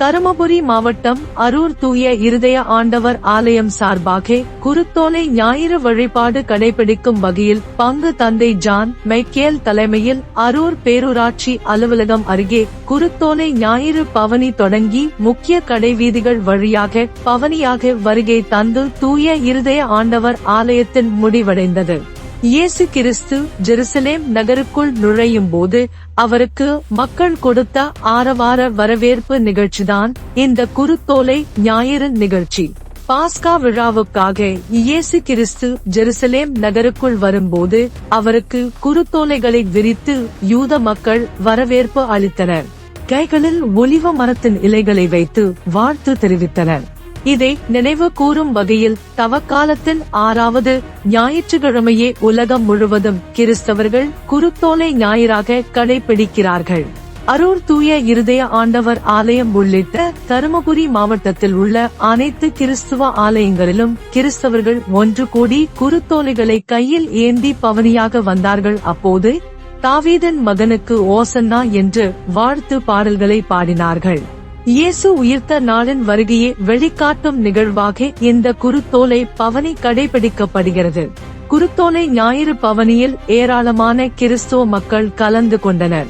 தருமபுரி மாவட்டம் அரூர் தூய இருதய ஆண்டவர் ஆலயம் சார்பாக குருத்தோலை ஞாயிறு வழிபாடு கடைபிடிக்கும் வகையில் பங்கு தந்தை ஜான் மைக்கேல் தலைமையில் அரூர் பேரூராட்சி அலுவலகம் அருகே குருத்தோலை ஞாயிறு பவனி தொடங்கி முக்கிய கடைவீதிகள் வழியாக பவனியாக வருகை தந்து தூய இருதய ஆண்டவர் ஆலயத்தின் முடிவடைந்தது. இயேசு கிறிஸ்து ஜெருசலேம் நகருக்குள் நுழையும் போது அவருக்கு மக்கள் கொடுத்த ஆரவார வரவேற்பு நிகழ்ச்சிதான் இந்த குருத்தோலை ஞாயிறு நிகழ்ச்சி. பாஸ்கா விழாவுக்காக இயேசு கிறிஸ்து ஜெருசலேம் நகருக்குள் வரும்போது அவருக்கு குருத்தோலைகளை விரித்து யூத மக்கள் வரவேற்பு அளித்தனர். கைகளில் ஒலிவ மரத்தின் இலைகளை வைத்து வாழ்த்து தெரிவித்தனர். இதை நினைவு கூறும் வகையில் தவக்காலத்தின் ஆறாவது ஞாயிற்றுக்கிழமையே உலகம் முழுவதும் கிறிஸ்தவர்கள் குருத்தோலை ஞாயிறாக கடைபிடிக்கிறார்கள். அரூர் தூய இருதய ஆண்டவர் ஆலயம் உள்ளிட்ட தருமபுரி மாவட்டத்தில் உள்ள அனைத்து கிறிஸ்துவ ஆலயங்களிலும் கிறிஸ்தவர்கள் ஒன்று கூடி குருத்தோலைகளை கையில் ஏந்தி பவனியாக வந்தார்கள். அப்போது தாவீதன் மகனுக்கு ஓசன்னா என்று வாழ்த்து பாடல்களை பாடினார்கள். இயேசு உயிர்த்த நாளின் வருகையை வெளிக்காட்டும் நிகழ்வாக இந்த குருத்தோலை பவனி கடைபிடிக்கப்படுகிறது. குருத்தோலை ஞாயிறு பவனியில் ஏராளமான கிறிஸ்தவ மக்கள் கலந்து கொண்டனர்.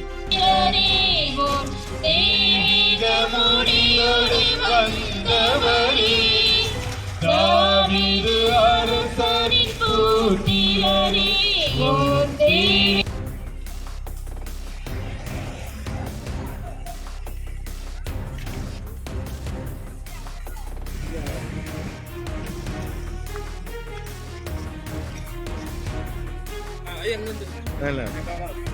Ayang nandun. Alam. Ayan,